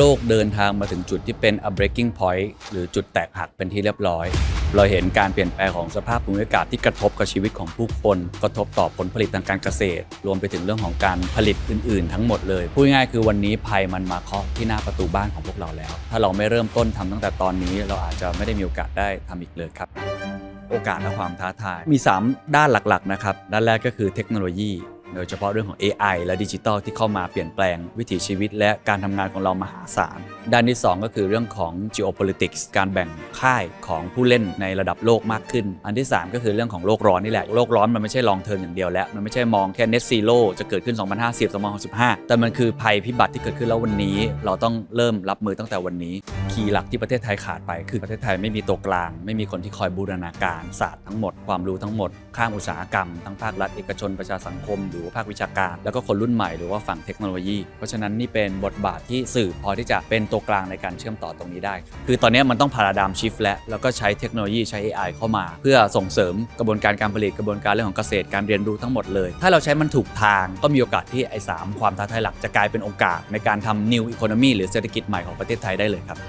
โลกเดินทางมาถึงจุดที่เป็น a breaking point หรือจุดแตกหักเป็นที่เรียบร้อย เราเห็นการเปลี่ยนแปลงของสภาพภูมิอากาศที่กระทบกับชีวิตของผู้คน กระทบต่อผลผลิตทางการเกษตร รวมไปถึงเรื่องของการผลิตอื่น ๆ ทั้งหมดเลย พูดง่ายคือวันนี้ภัยมันมาเคาะที่หน้าประตูบ้านของพวกเราแล้ว ถ้าเราไม่เริ่มต้นทำตั้งแต่ตอนนี้ เราอาจจะไม่ได้มีโอกาสได้ทำอีกเลยครับ โอกาสและความท้าทาย มี 3 ด้านหลัก ๆ นะครับ ด้านแรกก็คือเทคโนโลยี โดยเฉพาะเรื่องของ AI และดิจิทัลที่เข้ามาเปลี่ยนแปลงวิถีชีวิต และการทำงานของเรามหาศาล ด้านที่ 2 ก็คือเรื่องของ geopolitics การแบ่งค่ายของผู้เล่นในระดับโลกมากขึ้น อันที่ 3 ก็คือเรื่องของโลกร้อนนี่แหละ โลกร้อนมันไม่ใช่ลองเทอมอย่างเดียวแล้ว มันไม่ใช่มองแค่ net zero จะเกิดขึ้น 2050 2065 แต่มันคือภัยพิบัติที่เกิดขึ้นแล้ววันนี้ เราต้องเริ่มรับมือตั้งแต่วันนี้ คีย์หลักที่ประเทศไทยขาดไป คือประเทศไทยไม่มีตัวกลาง ไม่มีคนที่คอยบูรณาการศาสตร์ทั้งหมด ความรู้ทั้งหมด ข้ามอุตสาหกรรม ทั้งภาครัฐเอกชนประชาสังคม หรือว่าภาควิชาการ แล้วก็คนรุ่นใหม่หรือว่าฝั่งเทคโนโลยี เพราะฉะนั้นนี่เป็นบทบาทที่สื่อพอที่จะเป็นตัวกลางในการเชื่อมต่อตรงนี้ได้คือตอนนี้มันต้องพาราดามชิฟแล้วแล้วก็ใช้เทคโนโลยีใช้ AI เข้ามา เพื่อส่งเสริมกระบวนการการผลิตกระบวนการเรื่องของเกษตรการเรียนรู้ทั้งหมดเลย ถ้าเราใช้มันถูกทางก็มีโอกาสที่ไอ้สามความท้าทายหลักจะกลายเป็นโอกาสในการทำ new economy หรือเศรษฐกิจใหม่ของประเทศไทยได้เลยครับ